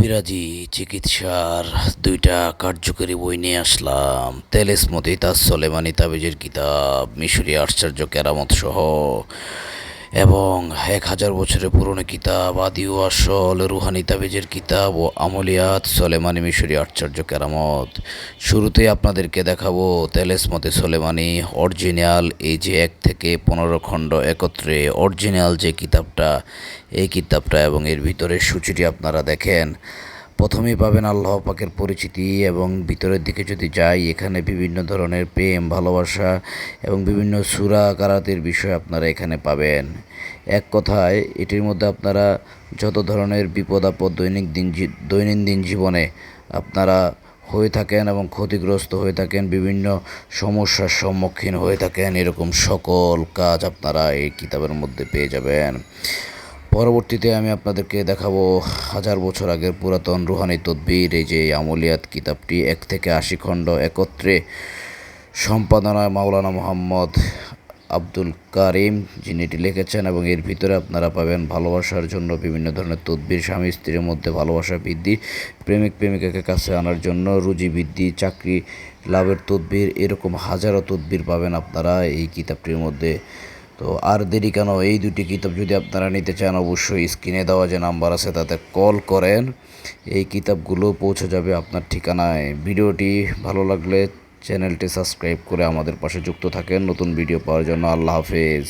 কবিরাজি চিকিৎসার দুইটা কার্যকরী বই নিয়ে আসলাম। তেলেসমতি তাজ সলেমানি তাবিজের কিতাব মিশরি আশ্চর্য কেরামত সহ এবং এক হাজার বছরের পুরনো কিতাব, আদি ও আসল, রুহানি তাবিজের কিতাব ও আমলিয়াত সোলেমানি মিশরি আশ্চর্য কেরামত। শুরুতেই আপনাদেরকে দেখাবো তেলেসমতি সোলেমানি অরিজিনাল এই যে এক থেকে পনেরো খণ্ড একত্রে অরিজিনাল যে কিতাবটা, এই কিতাবটা এবং এর ভিতরের সূচিটি আপনারা দেখেন। প্রথমেই পাবেন আল্লাহ পাকের পরিচিতি এবং ভিতরের দিকে যদি যাই, এখানে বিভিন্ন ধরনের প্রেম, ভালোবাসা এবং বিভিন্ন সুরা কারাতের বিষয় আপনারা এখানে পাবেন। এক কথায়, এটির মধ্যে আপনারা যত ধরনের বিপদ আপদ দৈনিক দিন দৈনন্দিন জীবনে আপনারা হয়ে থাকেন এবং ক্ষতিগ্রস্ত হয়ে থাকেন, বিভিন্ন সমস্যার সম্মুখীন হয়ে থাকেন, এরকম সকল কাজ আপনারা এই কিতাবের মধ্যে পেয়ে যাবেন। পরবর্তীতে আমি আপনাদেরকে দেখাবো হাজার বছর আগের পুরাতন রুহানি তদ্বির, এই যে আমলিয়াত কিতাবটি, এক থেকে আশি খণ্ড একত্রে সম্পাদনায় মাওলানা মোহাম্মদ আব্দুল কারিম, যিনি এটি লিখেছেন এবং এর ভিতরে আপনারা পাবেন ভালোবাসার জন্য বিভিন্ন ধরনের তদ্বির, স্বামী স্ত্রীর মধ্যে ভালোবাসা বৃদ্ধি, প্রেমিক প্রেমিকাকে কাছে আনার জন্য রুজি বৃদ্ধি, চাকরি লাভের তদ্বির, এরকম হাজারো তদ্বির পাবেন আপনারা এই কিতাবটির মধ্যে। তো আর দেরি কেন? এই দুটি কিতাব যদি আপনারা নিতে চান, অবশ্যই স্ক্রিনে দেওয়া যে নাম্বার আছে, তাতে কল করেন। এই কিতাবগুলো পৌঁছে যাবে আপনার ঠিকানায়। ভিডিওটি ভালো লাগলে চ্যানেলটি সাবস্ক্রাইব করে আমাদের পাশে যুক্ত থাকেন। নতুন ভিডিও পাওয়ার জন্য আল্লাহ হাফেজ।